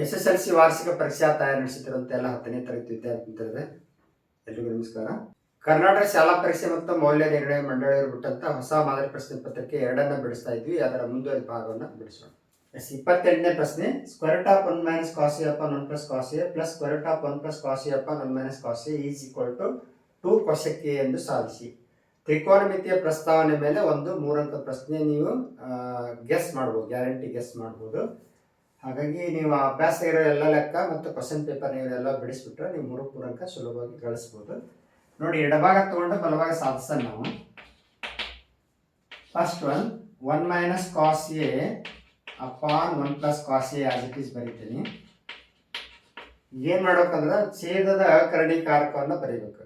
S S L C ವಾರ್ಷಿಕ ಪರೀಕ್ಷಾ ತಯಾರಿ ನಡೆಸುತ್ತಿರುವಂತ ಎಲ್ಲ ಹತ್ತನೇ ತರಗತಿ ವಿದ್ಯಾರ್ಥಿ ಮಿತ್ರರೇ ಎಲ್ರಿಗೂ ನಮಸ್ಕಾರ. ಕರ್ನಾಟಕ ಶಾಲಾ ಪರೀಕ್ಷೆ ಮತ್ತು ಮೌಲ್ಯ ನಿರ್ಣಯ ಮಂಡಳಿ ಬಿಟ್ಟಂತ ಹೊಸ ಮಾದರಿ ಪ್ರಶ್ನೆ ಪತ್ರಿಕೆ ಎರಡನ್ನ ಬಿಡಿಸ್ತಾ ಇದ್ವಿ. ಅದರ ಮುಂದುವರಿದ ಭಾಗವನ್ನು ಬಿಡಿಸೋಣ. ಎಸ್, ಇಪ್ಪತ್ತೆಂಟನೇ ಪ್ರಶ್ನೆ square top one minus cos upon one plus cos plus square top one plus cos upon one minus cos is equal to two ಕೊಶಕ್ಕೆ ಎಂದು ಸಾಧಿಸಿ. ತ್ರಿಕೋನಮಿತಿಯ ಪ್ರಸ್ತಾವನೆ ಮೇಲೆ ಒಂದು ಮೂರಂಕ ಪ್ರಶ್ನೆ ನೀವು ಗೆಸ್ ಮಾಡ್ಬೋದು ಗ್ಯಾರಂಟಿ ಗೆಸ್ ಮಾಡ್ಬೋದು. ಹಾಗಾಗಿ ನೀವು ಅಭ್ಯಾಸ ಇರೋ ಎಲ್ಲ ಲೆಕ್ಕ ಮತ್ತು ಕ್ವಶನ್ ಪೇಪರ್ ನೀವೆಲ್ಲ ಬಿಡಿಸ್ಬಿಟ್ರೆ ನೀವು ಮೂರು ಪೂರಕ ಸುಲಭವಾಗಿ ಗಳಿಸ್ಬೋದು. ನೋಡಿ ಎಡಭಾಗ ತಗೊಂಡು ಬಲಭಾಗ ಸಾಧಿಸೋಣ ನಾವು. First one one minus cos A upon one plus cos A as it is ಬರಿತೀನಿ. ಏನು ಮಾಡ್ಬೇಕಂದ್ರೆ ಛೇದದ ಕರಣಿಕಾರಕವನ್ನು ಬರೀಬೇಕು.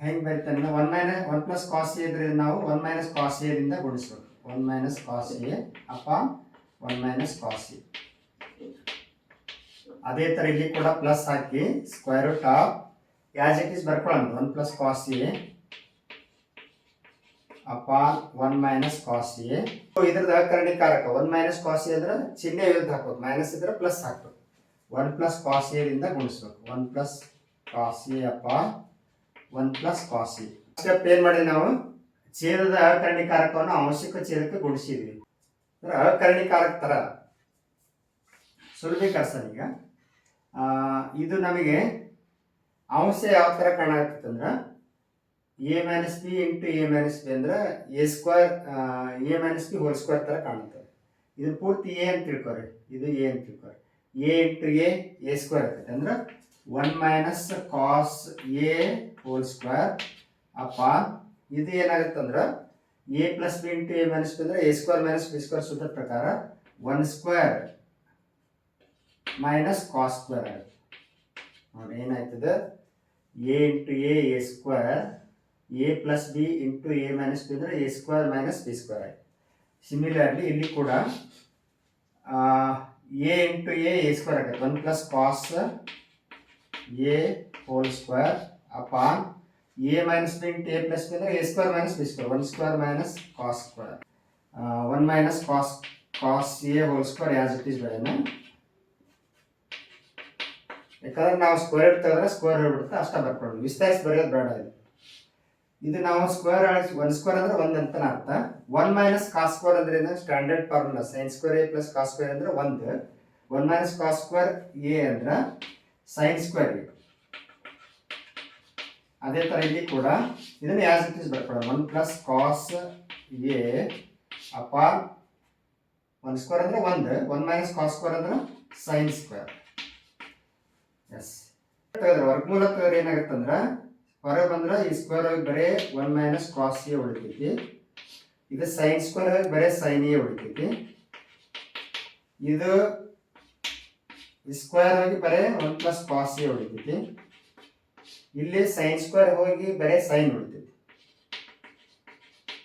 ಹೆಂಗೆ ಬರಿತಾನೆ one minus one plus cos A ಇದ್ರೆ ನಾವು ಒನ್ ಮೈನಸ್ ಕಾಸ್ ಎದಿಂದ ಗುಣಿಸ್ಬೇಕು one minus cos A upon one minus cos ಅದೇ ಥರ ಇಲ್ಲಿ ಕೂಡ plus hockey square root of as it is one plus cos A upon one minus cos ಇದ್ರದ ಇದ್ರದ್ದು ಅಕರಣಿಕಾರಕ one minus cos A ಅಂದ್ರೆ ಚಿಹ್ನೆ ವಿರುದ್ಧ ಹಾಕೋದು ಮೈನಸ್ ಇದ್ರೆ ಪ್ಲಸ್ ಹಾಕ್ಬೇಕು ಒನ್ ಪ್ಲಸ್ ಕಾಸ್ ಎದಿಂದ ಗುಣಿಸ್ಬೇಕು. One plus cos A cos one plus cos A step ಏನು ಮಾಡಿ ನಾವು? ಛೇದದ ಕರ್ಣಿಕಾರಕವನ್ನು ಆಂಶಿಕ ಛೇದಕ್ಕೆ ಗುಣಿಸಿದ್ವಿ. ಅಂದ್ರೆ ಅಕರಣಿಕಾರಕ ಥರ ಈಗ. ಇದು ನಮಗೆ ಅಂಶ ಯಾವ ಥರ ಕಾಣ ಅಂದ್ರೆ A minus B into A minus B ಅಂದ್ರೆ A square A minus B whole square ಥರ ಕಾಣುತ್ತೆ. ಇದು ಪೂರ್ತಿ ಎ ಅಂತ ತಿಳ್ಕೊರಿ. ಇದು ಎ ಅಂತ ತಿಳ್ಕೊರಿ. A into A A square ಆಗ್ತೈತೆ. ಅಂದ್ರೆ one minus cos A whole square ಅಪ್ಪ, ಇದು ಏನಾಗುತ್ತೆ ಅಂದ್ರೆ A plus B into A minus B ಅಂದ್ರೆ A square minus B square ಸೂತ್ರದ ಪ್ರಕಾರ one square minus cos square ಆಗುತ್ತೆ. ನೋಡಿ, ಏನಾಯ್ತದೆ? A into A A square A plus B into A minus B ಅಂದರೆ A square minus B square ಆಯ್ತು. Similarly ಇಲ್ಲಿ ಕೂಡ A into A A square ಆಗುತ್ತೆ. One plus cos A whole square upon A minus B into A plus B A square minus B square one square minus cos square one minus cos cos A whole square as it is ಬೇಡ ಯಾಕಂದ್ರೆ ನಾವು square ತೆಗೆದ್ರೆ square ಹೇಳ್ಬಿಡುತ್ತೆ, ಅಷ್ಟ ಬರ್ಕೊಂಡು ವಿಸ್ತರಿಸಿ ಬರೆಯೋದು ಬೇಡ ಇದು. ಇದು ನಾವು ಸ್ಕ್ವೇರ್ ಒನ್ ಸ್ಕ್ವೇರ್ ಅಂದ್ರೆ ಒಂದ್ ಅಂತ ಅರ್ಥ. ಒನ್ ಮೈನಸ್ ಕಾಸ್ ಸ್ಕ್ವೇರ್ ಅಂದ್ರೆ standard formula sine square A plus cos square ಅಂದ್ರೆ ಒಂದು. One minus cos square A ಅಂದ್ರೆ ಸೈನ್ ಸ್ಕ್ವೇರ್ ಅದೇ ತರ ಇಲ್ಲಿ ಕೂಡ ಇದನ್ನ it is ಬರ್ಕೊಳ್ಳೋಣ? One plus cos A upon one square ಅಂದರೆ ಒಂದು ಒನ್ ಮೈನಸ್ ಕಾಸ್ ಸ್ಕ್ವೇರ್ ಅಂದ್ರೆ ಸೈನ್ ಸ್ಕ್ವೇರ್ ಎಸ್ ವರ್ಗಮೂಲ ಏನಾಗುತ್ತೆ ಅಂದ್ರೆ, ಹೊರಗೆ ಬಂದ್ರೆ ಈ ಸ್ಕ್ವೇರ್ ಆಗಿ ಬರೀ ಒನ್ ಮೈನಸ್ ಕಾಸ್ ಎ ಉಳಿತೈತಿ. ಇದು ಸೈನ್ ಸ್ಕ್ವೇರ್ ಹೋಗಿ ಬರೀ ಸೈನ್ ಎ ಉಳಿತೈತಿ. ಇದು ಸ್ಕ್ವೇರ್ ಆಗಿ ಬರೀ ಒನ್ ಪ್ಲಸ್ ಕಾಸ್ ಎ ಉಳಿತೈತಿ. ಇಲ್ಲಿ ಸೈನ್ ಸ್ಕ್ವೇರ್ ಹೋಗಿ ಬರೀ ಸೈನ್ ಉಳಿತೈತಿ.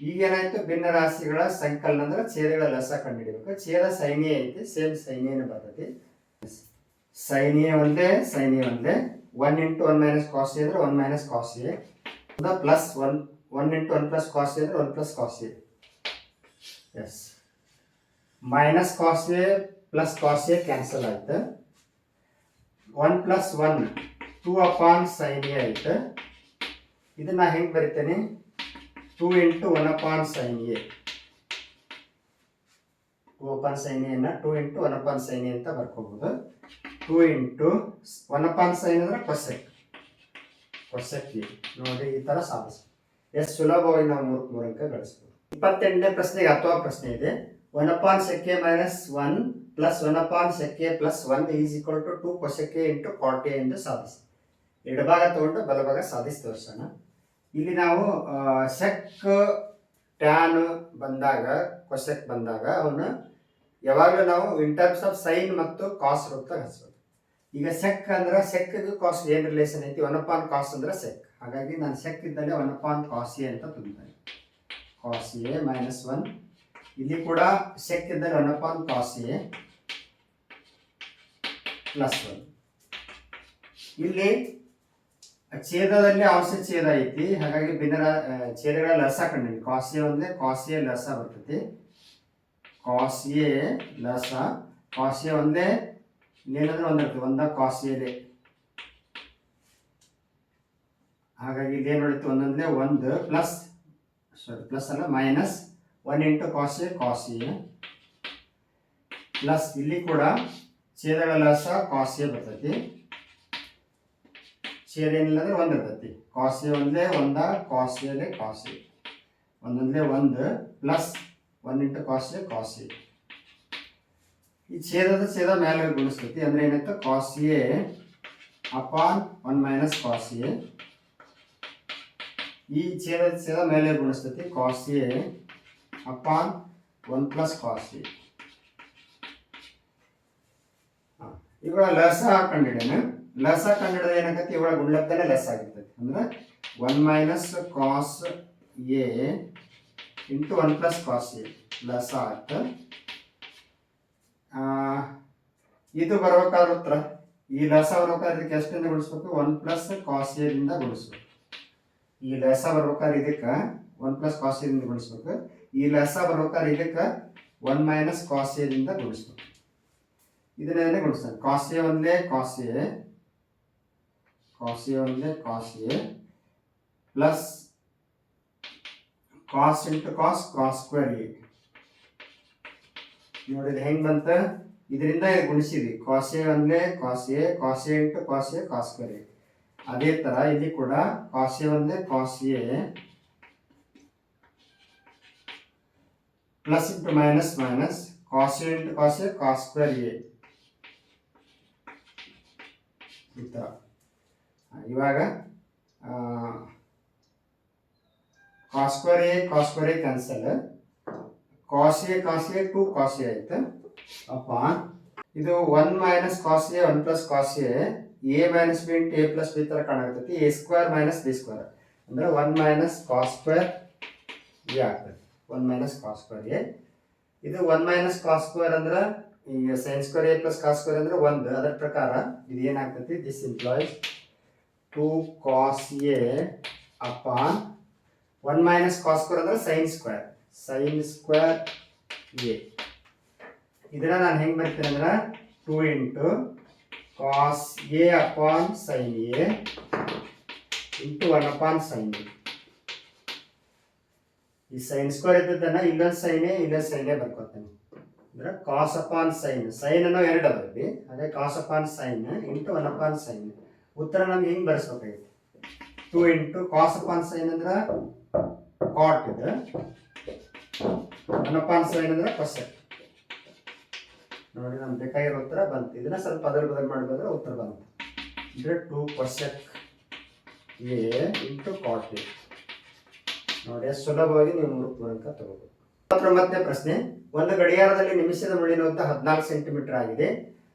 ಈಗ ಏನಾಯ್ತು? ಭಿನ್ನ ರಾಶಿಗಳ ಸಂಕಲನ ಅಂದ್ರೆ ಛೇದಗಳ ಲಸ ಕಂಡುಹಿಡಿಬೇಕು. ಛೇದ ಸೈನ್ಯ ಐತಿ ಸೇಮ್ ಸೈನ್ಯ ಬರ್ತೈತಿ? ಸೈನ್ಯ ಒಂದೇ ಸೈನ್ಯ ಒಂದೇ. One into one minus cos ಅಂದ್ರೆ one minus cos A. Plus one one into one plus cos ಅಂದ್ರೆ one plus cos S minus cos plus cos cancel ಆಯ್ತು. One plus one two upon sine A ಆಯ್ತು. ಇದನ್ನ ಹೆಂಗೆ ಬರಿತೇನೆ? Two into one upon sine A two upon sine ಎನ್ನ two into one upon sine A ಅಂತ ಬರ್ಕೋಬಹುದು two into one upon sine ಅಂದ್ರೆ cosec cosec A ನೋಡಿ, ಈ ಥರ ಸಾಧಿಸ್ಬೋದು ಎಷ್ಟು ಸುಲಭವಾಗಿ ನಾವು ಮೂರು ಮೂರು ಅಂಕ ಗಳಿಸ್ಬೋದು. ಇಪ್ಪತ್ತೆಂಟನೇ ಪ್ರಶ್ನೆಗೆ ಅಥವಾ ಪ್ರಶ್ನೆ ಇದೆ. One upon sec minus one plus one upon sec plus one is equal to two cosec into cot ಎಂದು ಸಾಧಿಸಿ. ಎಡಭಾಗ ತಗೊಂಡು ಬಲಭಾಗ ಸಾಧಿಸಿ ತೋರಿಸೋಣ. ಇಲ್ಲಿ ನಾವು ಸೆಕ್ ಟ್ಯಾನ್ ಬಂದಾಗ ಕೊಸೆಕ್ ಬಂದಾಗ ಅವನ್ನ ಯಾವಾಗಲೂ ನಾವು ಇನ್ ಟರ್ಮ್ಸ್ ಆಫ್ ಸೈನ್ ಮತ್ತು ಕಾಸ್ ರೂಪದಾಗ ಹಚ್ಬೇಕು ಈಗ ಸೆಕ್ ಅಂದ್ರೆ ಸೆಕ್ಗೆ ಕಾಸ್ ಏನು ರಿಲೇಷನ್ ಐತಿ? ಒನ್ ಅಪಾನ್ ಕಾಸ್ ಅಂದ್ರೆ ಸೆಕ್ ಹಾಗಾಗಿ ನಾನು ಸೆಕ್ ಇದ್ದಲ್ಲಿ ಒನ್ ಅಪಾನ್ ಕಾಸ್ ಎ ಅಂತ ತುಂಬ್ತೇನೆ. ಕಾಸ್ ಎ ಮೈನಸ್ ಒನ್ ಇಲ್ಲಿ ಕೂಡ ಸೆಕ್ ಇದ್ದಲ್ಲಿ one upon cos A plus one ಇಲ್ಲಿ ಛೇದದಲ್ಲಿ ಅಂಶ ಛೇದ ಐತಿ. ಹಾಗಾಗಿ ಭಿನ್ನ ರಾ- ಛೇದಗಳ ಲಸ ಕಂಡು ಕಾಸ್ ಎ ಒಂದೇ ಕಾಸ್ ಎ ಲಸ ಬರ್ತೈತಿ. ಕಾಸ್ ಎ ಲಸ ಕಾಸ್ ಎ ಒಂದೇ ಏನಂದ್ರೆ ಒಂದು ಇರ್ತದೆ ಒಂದ ಕಾಸ್ ಎಲೆ ಹಾಗಾಗಿ ಇದೇನು ಉಳಿತು ಒಂದೊಂದೇ ಒಂದು ಪ್ಲಸ್ ಸಾರಿ ಪ್ಲಸ್ ಅಲ್ಲ, minus one into cos A cos A plus ಇಲ್ಲಿ ಕೂಡ ಛೇದಗಳ ಲಸ ಕಾಸ್ ಎ ಬರ್ತೈತಿ. ಛೇದ ಏನಿಲ್ಲ ಅಂದ್ರೆ ಒಂದು ಇರ್ತೈತಿ. ಕಾಸ್ ಎ ಒಂದೇ ಒಂದ ಕಾಸ್ ಎಲೆ ಕಾಸ್ ಎ ಒಂದೊಂದೇ ಒಂದು plus one into cos A cos A ಈ ಛೇದದ ಛೇದ ಮೇಲೆ ಗುಣಿಸ್ತೈತಿ. ಅಂದ್ರೆ ಏನಾಯ್ತು cos A upon one minus cos A ಈ ಛೇದದ ಛೇದ ಮೇಲೆ ಗುಣಿಸ್ತೈತಿ. Cos A upon one plus cos A ಇವಾಗ ಲಸ ಕಂಡಿಡೇನು ಲಸ ಕನ್ನಡದ ಏನಾಗತ್ತೆ? ಇವಾಗ ಗುಣಲಬ್ಧನೇ ಲೆಸ್ ಆಗಿರ್ತೈತಿ. ಅಂದ್ರೆ one minus cos A into one plus cos A ಲಸ ಆಯ್ತು. ಆ, ಇದು ಬರ್ಬೇಕಾದ್ರೆ ಉತ್ತರ. ಈ ಲಸ ಬರ್ಬೇಕಾದ್ರೆ ಇದಕ್ಕೆ ಎಷ್ಟಿಂದ ಗುಣಿಸ್ಬೇಕು? ಒನ್ ಪ್ಲಸ್ ಕಾಸ್ ಎದಿಂದ ಗುಣಿಸ್ಬೇಕು. ಈ ಲಸ ಬರ್ಬೇಕಾದ್ರೆ ಇದಕ್ಕೆ ಒನ್ ಪ್ಲಸ್ ಕಾಸ್ ಎದಿಂದ ಗುಣಿಸ್ಬೇಕು. ಈ ಲಸ ಬರ್ಬೇಕಾದ್ರೆ ಇದಕ್ಕೆ ಒನ್ ಮೈನಸ್ ಕಾಸ್ ಎದಿಂದ ಗುಣಿಸ್ಬೇಕು. ಇದನ್ನೇ ಗುಣಿಸ್ತಾರೆ ಕಾಸ್ ಎ ಒಂದೇ ಕಾಸ್ ಎ ಕಾಸ್ ಎ ಒಂದೇ cos A plus cos into cos cos square A ನೋಡಿ ಇದು ಹೆಂಗ್ ಬಂತ? ಇದರಿಂದ ಇದು ಗುಣಿಸಿದ್ವಿ. ಕಾಸ್ ಎ ಒಂದೇ cos A cos A into cos A cos square ಅದೇ ಥರ ಇಲ್ಲಿ ಕೂಡ ಕಾಸ್ ಎ ಒಂದೇ cos A plus into minus minus cos A into cos A cos square A ಈ ಥರ ಇವಾಗ cos square A cancel cos A cos A two cos A ಆಯ್ತು. ಅಪ್ಪ, ಇದು one minus cos A one plus cos A A minus B into A plus B ಥರ ಕಾಣಾಗ್ತೈತಿ A square minus B square ಅಂದ್ರೆ one minus cos square A ಆಗ್ತದೆ. One minus cos square A ಇದು one minus cos square ಅಂದ್ರೆ ಈಗ sine square A plus cos square ಅಂದ್ರೆ ಒಂದು. ಅದರ ಪ್ರಕಾರ ಇದು ಏನಾಗ್ತೈತಿ? This implies two cos A upon one minus cos square ಅಂದ್ರೆ sine square sine square A ಇದನ್ನ ನಾನು ಹೆಂಗೆ ಬರ್ತೀನಿ ಅಂದ್ರೆ two into cos A upon sine A into one upon sine A ಈ ಸೈನ್ ಸ್ಕ್ವೇರ್ ಇದ್ದದನ್ನ ಇಲ್ಲೊಂದು ಸೈನೇ ಇಲ್ಲೊಂದು ಸೈನೇ ಬರ್ಕೋತೇನೆ. ಅಂದ್ರೆ ಕಾಸ್ ಅಪಾನ್ ಸೈನ್ ಸೈನ್ ಅನ್ನೋ ಎರಡು ಅದೇ cos upon sine into one upon sine ಉತ್ತರ ನಮ್ಗೆ ಹೆಂಗ್ ಬರ್ಸ್ಬೇಕಾಗಿತ್ತು ಟೂ ಇಂಟು ಕಾಸ್ ಅಪಾನ್ಸ ಏನಂದ್ರ ಕಾಟ್ ಇದು. ಅನಪಾನ್ಸ ಏನಂದ್ರ ಕಸ ನೋಡಿ ನಮ್ಗೆ ಬೇಕಾಗಿರೋ ಉತ್ತರ ಬಂತು. ಇದನ್ನ ಸ್ವಲ್ಪ ಅದರ ಬದಲು ಮಾಡಿದ್ರೆ ಉತ್ತರ ಬಂತು. ಅಂದ್ರೆ two cosec A into cot ನೋಡಿ ಸುಲಭವಾಗಿ ನೀವು ಮೂರು ಪೂರಕ ತಗೋಬೇಕು. ಮತ್ತೆ ಪ್ರಶ್ನೆ, ಒಂದು ಗಡಿಯಾರದಲ್ಲಿ ನಿಮಿಷದ ಉದ್ದ ಹದಿನಾಲ್ಕು ಸೆಂಟಿಮೀಟರ್ ಆಗಿದೆ.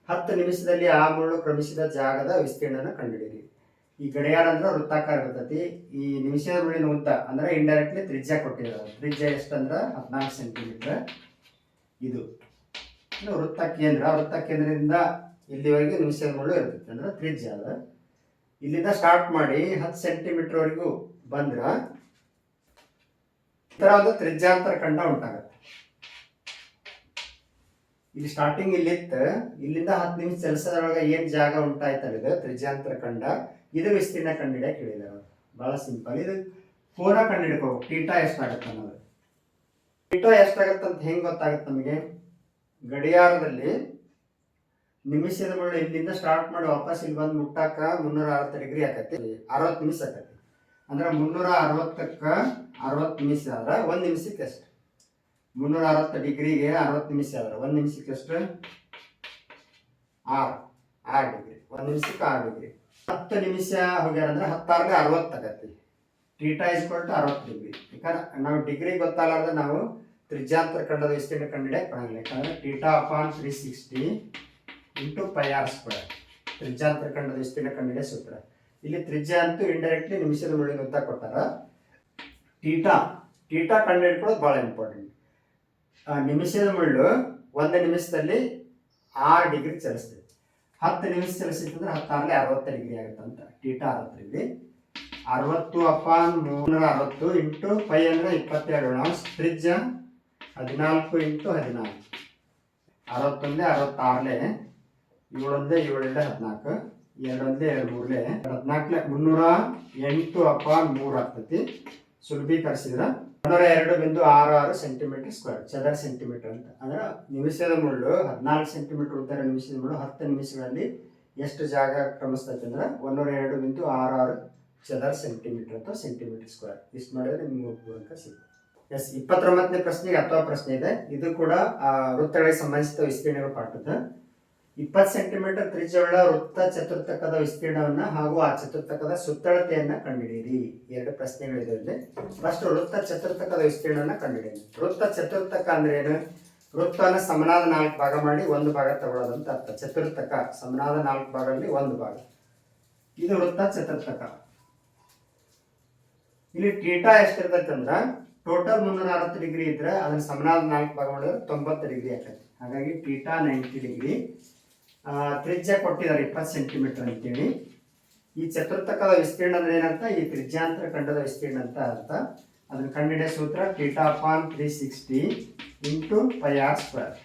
ಹತ್ತು ನಿಮಿಷದಲ್ಲಿ ಆ ಮುಳ್ಳು ಕ್ರಮಿಸಿದ ಜಾಗದ ವಿಸ್ತೀರ್ಣನ ಕಂಡುಹಿಡಿಯಿರಿ ಈ ಗಡಿಯಾರ ಅಂದ್ರೆ ವೃತ್ತಾಕಾರ ಇರ್ತೈತಿ ಈ ನಿಮಿಷದ ಮುಳ್ಳಿನ ಉದ್ದ ಅಂದ್ರೆ ಇಂಡೈರೆಕ್ಟ್ಲಿ ತ್ರಿಜ್ಯ ಕೊಟ್ಟಿದ್ದಾರೆ ತ್ರಿಜ್ಯ ಎಷ್ಟಂದ್ರೆ? ಹದಿನಾಲ್ಕು ಸೆಂಟಿಮೀಟರ್ ಇದು. ಇನ್ನು ವೃತ್ತ ಕೇಂದ್ರ. ವೃತ್ತ ಕೇಂದ್ರದಿಂದ ಇಲ್ಲಿವರೆಗೆ ನಿಮಿಷದ ಮುಳ್ಳು ಇರ್ತೈತಿ. ಅಂದ್ರೆ ತ್ರಿಜ್ಯ ಅದ. ಇಲ್ಲಿಂದ ಸ್ಟಾರ್ಟ್ ಮಾಡಿ ಹತ್ತು ಸೆಂಟಿಮೀಟರ್ವರೆಗೂ ಬಂದ್ರ, ಈ ತರ ಒಂದು ತ್ರಿಜ್ಯಾಂತರ ಖಂಡ ಉಂಟಾಗತ್ತೆ. ಇಲ್ಲಿ ಸ್ಟಾರ್ಟಿಂಗ್ ಇಲ್ಲಿತ್ತು ಇಲ್ಲಿಂದ ಹತ್ತು ನಿಮಿಷ ಚಲಿಸೋದ್ರೊಳಗೆ ಏನ್ ಜಾಗ ಉಂಟಾಯ್ತಲ್ಲ ಇದು ತ್ರಿಜ್ಯಾಂತರ ಖಂಡ, ಇದು ವಿಸ್ತೀರ್ಣ ಕಂಡಿಡಿಯಕ್ಕೆ ಹೇಳಿದಾರೆ ಬಹಳ ಸಿಂಪಲ್ ಇದು ಕೋನ ಕಂಡಿಡ್ಕೋಬೇಕು ಟೀಟಾ ಎಷ್ಟಾಗತ್ತೆ ಅನ್ನೋದು. ಟೀಟಾ ಎಷ್ಟಾಗತ್ತೆ ಅಂತ ಹೆಂಗ್ ಗೊತ್ತಾಗತ್ತೆ ನಮಗೆ? ಗಡಿಯಾರದಲ್ಲಿ ನಿಮಿಷದ ಮೇಲೆ ಇಲ್ಲಿಂದ ಸ್ಟಾರ್ಟ್ ಮಾಡಿ ವಾಪಸ್ ಇಲ್ಲಿ ಬಂದು ಮುಟ್ಟಾಕ ಮುನ್ನೂರ ಅರವತ್ತು ಡಿಗ್ರಿ ಆಕತಿ. ಅರವತ್ತು ನಿಮಿಷ ಆಕತಿ. ಅಂದ್ರೆ ಮುನ್ನೂರ ಅರವತ್ತಕ್ಕ ಅರವತ್ತು ನಿಮಿಷ ಆದ್ರೆ ಒಂದು ನಿಮಿಷಕ್ಕೆ ಎಷ್ಟು ಮುನ್ನೂರ ಅರವತ್ತು ಡಿಗ್ರಿಗೆ ಅರವತ್ತು ನಿಮಿಷ ಆದ್ರೆ ಒಂದು ನಿಮಿಷಕ್ಕೆ ಎಷ್ಟು? ಆರು. ಆರು ಡಿಗ್ರಿ. ಒಂದು ನಿಮಿಷಕ್ಕೆ ಆರು ಡಿಗ್ರಿ. ಹತ್ತು ನಿಮಿಷ ಹೋಗ್ಯಾರ ಅಂದ್ರೆ ಹತ್ತಾರ್ಗೆ ಅರವತ್ತು ಆಗತ್ತೆ. ಟೀಟಾ ಇಸ್ಕೊಟ್ಟು ಅರವತ್ತು ಡಿಗ್ರಿ. ಯಾಕಂದ್ರೆ ನಾವು ಡಿಗ್ರಿ ಗೊತ್ತಾಗಲಾರ್ದೆ ನಾವು ತ್ರಿಜ್ಯಾಂತರ ಕಂಡದ ವಿಸ್ತೀರ್ಣ ಕಂಡಿಡಿಯಕ್ಕೆ ಬರಂಗಿಲ್ಲ. ಯಾಕಂದ್ರೆ theta upon three sixty into pi R square. ತ್ರಿಜ್ಯಾಂತರ ಕಂಡದ ವಿಸ್ತೀರ್ಣ ಕಂಡಿಡಿಯ ಸೂತ್ರ. ಇಲ್ಲಿ ತ್ರಿಜ್ಯ ಅಂತೂ ಇಂಡೈರೆಕ್ಟ್ಲಿ ನಿಮಿಷದ ಮುಳ್ಳಿನ ಗೊತ್ತಾ ಕೊಟ್ಟಾರ. ಟೀಟಾ ಟೀಟಾ ಕಂಡು ಹಿಡ್ಕೊಳ್ಳೋದು ಭಾಳ ಇಂಪಾರ್ಟೆಂಟ್ ನಿಮಿಷದ ಮುಳ್ಳು ಒಂದು ನಿಮಿಷದಲ್ಲಿ ಆರು ಡಿಗ್ರಿ ಚಲಿಸ್ತೈತಿ ಹತ್ತು ನಿಮಿಷ ಚಲಿಸಿತ್ತು ಅಂದ್ರೆ ಹತ್ತಾರಲೆ ಅರವತ್ತು ಡಿಗ್ರಿ ಆಗುತ್ತೆ ಅಂತ. ಟೀಟಾ ಅರವತ್ತು ಡಿಗ್ರಿ ಅರವತ್ತು ಅಪಾನ್ ಮೂರ್ನೂರ ಅರವತ್ತು ಇಂಟು ಫೈ ಅಂದ್ರೆ ಇಪ್ಪತ್ತೆರಡು ನಾವು ಫ್ರಿಜ್ಜ ಹದಿನಾಲ್ಕು ಇಂಟು ಹದಿನಾಲ್ಕು. ಅರವತ್ತೊಂದೇ ಅರವತ್ತಾರಲೆ ಏಳೊಂದೇ ಏಳೆರಡೆ ಹದಿನಾಲ್ಕು, ಎರಡೊಂದೇ ಎರಡು ಮೂರಲೆ ಹದಿನಾಲ್ಕನೇ ಮುನ್ನೂರ ಎಂಟು ಅಪ ಮೂರು ಆಗ್ತೈತಿ. ಸುಲಭೀಕರಿಸಿದ್ರೆ ಮುನ್ನೂರ ಎರಡು ಬಿಂದು ಆರು ಆರು ಸೆಂಟಿಮೀಟರ್ ಸ್ಕ್ವೇರ್ ಚದರ ಸೆಂಟಿಮೀಟರ್ ಅಂತ. ಅಂದ್ರೆ ನಿಮಿಷದ ಮುಳ್ಳು ಹದಿನಾಲ್ಕು ಸೆಂಟಿಮೀಟರ್ ಉದ್ದ ನಿಮಿಷದ ಮುಳ್ಳು ಹತ್ತು ನಿಮಿಷಗಳಲ್ಲಿ ಎಷ್ಟು ಜಾಗ ಕ್ರಮಿಸ್ತೈತೆ ಅಂದ್ರೆ ಒಂದೂರ ಎರಡು ಬಿಂದು ಆರು ಆರು ಚದರ ಸೆಂಟಿಮೀಟರ್ ಅಥವಾ ಸೆಂಟಿಮೀಟರ್ ಸ್ಕ್ವೇರ್ ಇಷ್ಟು ಮಾಡಿದ್ರೆ ನಿಮ್ಗೆ ಪೂರಕ ಸಿಗುತ್ತೆ. ಎಸ್ ಇಪ್ಪತ್ತೊಂಬತ್ತನೇ ಪ್ರಶ್ನೆಗೆ ಅಥವಾ ಪ್ರಶ್ನೆ ಇದೆ. ಇದು ಕೂಡ ಆ, ವೃತ್ತಗಳಿಗೆ ಸಂಬಂಧಿಸಿದ ವಿಸ್ತೀರ್ಣಗಳು ಪಾಠದ ಇಪ್ಪತ್ತು ಸೆಂಟಿಮೀಟರ್ ತ್ರಿಜ್ಯವುಳ್ಳ ವೃತ್ತ ಚತುರ್ಥಕದ ವಿಸ್ತೀರ್ಣವನ್ನ ಹಾಗೂ ಆ ಚತುರ್ಥಕದ ಸುತ್ತಳತೆಯನ್ನ ಕಂಡುಹಿಡಿಯಿರಿ ಎರಡು ಪ್ರಶ್ನೆಗಳಿದೆ ಫಸ್ಟ್ ವೃತ್ತ ಚತುರ್ಥಕದ ವಿಸ್ತೀರ್ಣವನ್ನ ಕಂಡುಹಿಡಿಯಿರಿ ವೃತ್ತ ಚತುರ್ಥಕ ಅಂದ್ರೆ ಏನು? ವೃತ್ತವನ್ನು ಸಮನಾದ ನಾಲ್ಕು ಭಾಗ ಮಾಡಿ ಒಂದು ಭಾಗ ತಗೊಳ್ಳೋದು ಅಂತ ಅರ್ಥ. ಚತುರ್ಥಕ, ಸಮನಾದ ನಾಲ್ಕು ಭಾಗದಲ್ಲಿ ಒಂದು ಭಾಗ. ಇದು ವೃತ್ತ ಚತುರ್ಥಕ. ಇಲ್ಲಿ ಟೀಟಾ ಎಷ್ಟಿರ್ತೈತೆ ಅಂದ್ರೆ ಟೋಟಲ್ ಮುನ್ನೂರ ಅರವತ್ತು ಡಿಗ್ರಿ ಇದ್ರೆ ಅದನ್ನ ಸಮನಾದ ನಾಲ್ಕು ಭಾಗ ಮಾಡಿದ್ರೆ ತೊಂಬತ್ತು ಡಿಗ್ರಿ ಆಕೈತಿ. ಹಾಗಾಗಿ ಟೀಟಾ ನೈಂಟಿ ಡಿಗ್ರಿ. ತ್ರಿಜ್ಯ ಕೊಟ್ಟಿದ್ದಾರೆ ಇಪ್ಪತ್ತು ಸೆಂಟಿಮೀಟರ್ ಅಂತೇಳಿ. ಈ ಚತುರ್ಥಕದ ವಿಸ್ತೀರ್ಣ ಅಂದ್ರೆ ಏನಂತ ಈ ತ್ರಿಜ್ಯಾಂತರ ಖಂಡದ ವಿಸ್ತೀರ್ಣ ಅಂತ ಅರ್ಥ. ಅದನ್ನು ಕಂಡಿಡಿಯ ಸೂತ್ರ theta upon three sixty into pi R square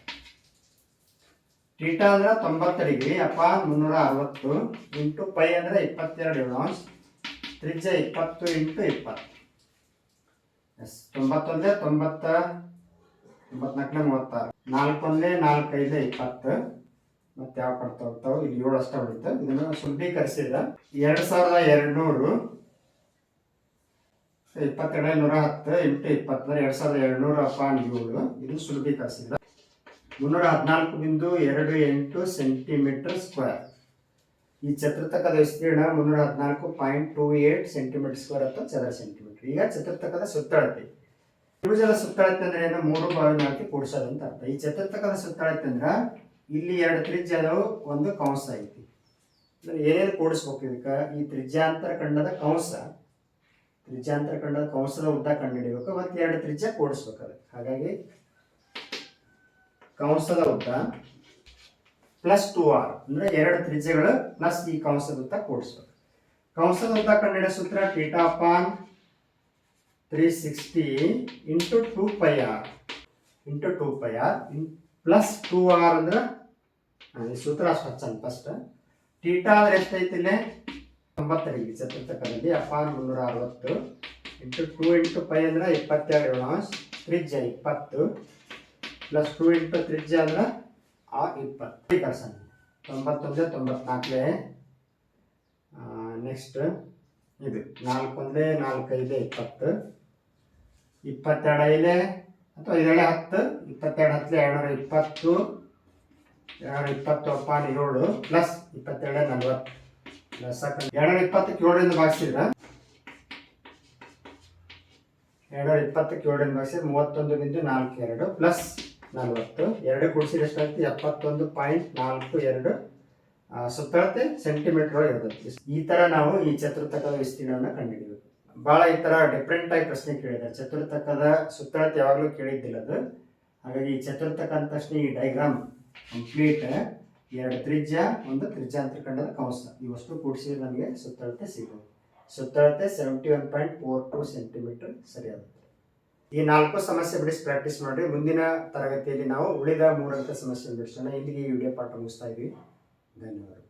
theta ಅಂದ್ರೆ ತೊಂಬತ್ತು ಡಿಗ್ರಿ ಅಪಾನ್ ಮುನ್ನೂರ ಅರವತ್ತು ಇಂಟು ಪೈ ಅಂದ್ರೆ ಇಪ್ಪತ್ತೆರಡು ಏಳು ತ್ರಿಜ್ಯ ಇಪ್ಪತ್ತು ಇಂಟು ಇಪ್ಪತ್ತು. ಎಸ್ ತೊಂಬತ್ತೊಂದೇ, ತೊಂಬತ್ತ, ತೊಂಬತ್ನಾಲ್ಕನೇ, ಮೂವತ್ತಾರು. ನಾಲ್ಕೊಂದೇ, ನಾಲ್ಕೈದೇ, ಇಪ್ಪತ್ತು. ಮತ್ತೆ ಯಾವ ಕಡೆ ಹೋಗ್ತಾವೆ ಇಲ್ಲಿ ಏಳು ಅಷ್ಟೇ ಉಳಿತು ಇದನ್ನು ಶುದ್ಧೀಕರಿಸಿದ ಎರಡು ಸಾವಿರದ ಎರಡುನೂರು ಇಪ್ಪತ್ತೆರಡು ನೂರ ಹತ್ತು ಎಂಟು ಇಪ್ಪತ್ತರ ಎರಡು ಸಾವಿರದ ಎರಡುನೂರು ಅಪಾನ್ ಏಳು ಇದು ಸುಲಭೀಕರಿಸಿದ ಮುನ್ನೂರ ಹದಿನಾಲ್ಕು ಬಿಂದು ಎರಡು ಎಂಟು ಸೆಂಟಿಮೀಟರ್ ಸ್ಕ್ವೇರ್. ಈ ಚತುರ್ಥಕದ ವಿಸ್ತೀರ್ಣ ಮುನ್ನೂರ ಹದಿನಾಲ್ಕು point two eight centimetre square ಅಥವಾ ಚದರ ಸೆಂಟಿಮೀಟರ್. ಈಗ ಚತುರ್ಥಕದ ಸುತ್ತಳತೆ. ತ್ರಿಭುಜದ ಸುತ್ತಳತೆ ಅಂದ್ರೆ ಏನು? ಮೂರು ಬಾವಿ ನಾಲ್ಕು ಕೂಡಿಸೋದು ಅಂತ ಅರ್ಥ. ಈ ಚತುರ್ಥಕದ ಸುತ್ತಳತೆ ಅಂದ್ರ ಇಲ್ಲಿ ಎರಡು ತ್ರಿಜ್ಯ ಅದಾವು ಒಂದು ಕಂಸ ಐತಿ. ಅಂದ್ರೆ ಏನೇನು ಕೂಡಿಸ್ಬೇಕು ಇದಕ್ಕೆ ಈ ತ್ರಿಜ್ಯಾಂತರ ಖಂಡದ ಕಂಸ ತ್ರಿಜ್ಯಾಂತರ ಖಂಡದ ಕಂಸದ ಉದ್ದ ಕಂಡುಹಿಡಿಬೇಕು, ಮತ್ತು ಎರಡು ತ್ರಿಜ್ಯ ಕೂಡಿಸ್ಬೇಕು ಅದಕ್ಕೆ ಹಾಗಾಗಿ ಕಂಸದ ಉದ್ದ ಪ್ಲಸ್ ಟು ಆರ್, ಅಂದ್ರೆ ಎರಡು ತ್ರಿಜ್ಯಗಳು ಪ್ಲಸ್ ಈ ಕಂಸದ ಉದ್ದ ಕೂಡಿಸ್ಬೇಕು. ಕಂಸದ ಉದ್ದ ಕಂಡುಹಿಡಿಯೋ ಸೂತ್ರ theta upon three sixty into two pi R. Into two pi R in plus two R ಅಂದ್ರೆ ಸೂತ್ರ ಅಷ್ಟು ಫಸ್ಟ್ ಟೀಟಾ ಅಂದ್ರೆ ಎಷ್ಟೈತಿ ಇಲ್ಲಿ? ತೊಂಬತ್ತು ಡಿಗ್ರಿ, ಚತುರ್ಥಕದಲ್ಲಿ ಅಪಾನ್ ಮುನ್ನೂರ ಅರವತ್ತು. ಇಂಟು ಟೂ ಇಂಟು ಪೈ ಅಂದ್ರೆ ಇಪ್ಪತ್ತೆರಡು ಏಳು ಅಂಶ ತ್ರಿಜ್ಯ ಇಪ್ಪತ್ತು. ಪ್ಲಸ್ ಟೂ ಇಂಟು ತ್ರಿಜ್ಯ ಅಂದ್ರೆ, ಆ ಇಪ್ಪತ್ತು. ಪರ್ಸೆಂಟ್ ತೊಂಬತ್ತೊಂದೇ, ತೊಂಬತ್ನಾಲ್ಕೇ. ನೆಕ್ಸ್ಟ್ ಇದು ನಾಲ್ಕೊಂದೇ, ನಾಲ್ಕೈದೇ, ಇಪ್ಪತ್ತು. ಇಪ್ಪತ್ತೆರಡು ಐದೇ. ಅಥವಾ ಇದೆರಡು ಹತ್ತು, ಇಪ್ಪತ್ತೆರಡು, ಹತ್ತು, ಎರಡುನೂರ ಇಪ್ಪತ್ತು ಎರಡು ಇಪ್ಪತ್ತು ಪಾಯಿಂಟ್ ಏಳು ಪ್ಲಸ್ ಇಪ್ಪತ್ತೆರಡು ನಲ್ವತ್ತು. ಪ್ಲಸ್ ಎರಡುನೂರ ಇಪ್ಪತ್ತಕ್ಕೆ ಏಳರಿಂದ ಭಾಗಿಸಿದ್ರೆ? ಎರಡುನೂರ ಇಪ್ಪತ್ತಕ್ಕೆ ಏಳರಿಂದ ಭಾಗಿಸಿದ್ರೆ ಮೂವತ್ತೊಂದು ಬಿಂದು ನಾಲ್ಕು ಎರಡು ಪ್ಲಸ್ ನಲವತ್ತು. ಎರಡು ಕೂಡಿಸಿದ್ರೆ ಎಷ್ಟಾಗ್ತದೆ ಎಪ್ಪತ್ತೊಂದು ಪಾಯಿಂಟ್ ನಾಲ್ಕು ಎರಡು. ಸುತ್ತಳತೆ ಸೆಂಟಿಮೀಟರ್ ಒಳಗೆ ಇರ್ತದೆ. ಈ ತರ ನಾವು ಈ ಚತುರ್ಥಕದ ವಿಸ್ತೀರ್ಣವನ್ನು ಕಂಡುಹಿಡಿಬೇಕು. ಬಹಳ ಈ ಥರ ಡಿಫ್ರೆಂಟ್ ಆಗಿ ಪ್ರಶ್ನೆ ಕೇಳಿದ್ದಾರೆ ಚತುರ್ಥಕದ ಸುತ್ತಳತೆ ಯಾವಾಗಲೂ ಕೇಳಿದ್ದಿಲ್ಲ ಅದು. ಹಾಗಾಗಿ ಈ ಚತುರ್ಥಕ ಅಂದ ತಕ್ಷಣ ಈ ಡೈಗ್ರಾಮ್ ಕಂಪ್ಲೀಟ್ ಎರಡು ತ್ರಿಜ್ಯ, ಒಂದು ತ್ರಿಜ್ಯಾಂತರ ಕಂಡದ ಕಂಸ ಇವಷ್ಟು ಕೂಡಿಸಿದ್ರೆ ನಮಗೆ ಸುತ್ತಳತೆ ಸಿಗುತ್ತೆ. ಸುತ್ತಳತೆ seventy one point four two centimetre ಸರಿಯಾಗುತ್ತೆ. ಈ ನಾಲ್ಕು ಸಮಸ್ಯೆ ಬಿಡಿಸಿ ಪ್ರಾಕ್ಟೀಸ್ ಮಾಡಿ ಮುಂದಿನ ತರಗತಿಯಲ್ಲಿ ನಾವು ಉಳಿದ ಮೂರಂಕ ಸಮಸ್ಯೆ ಬಿಡಿಸೋಣ. ಇಲ್ಲಿಗೆ ಈ ವಿಡಿಯೋ ಪಾಠ ಮುಗಿಸ್ತಾ ಇದ್ವಿ. ಧನ್ಯವಾದ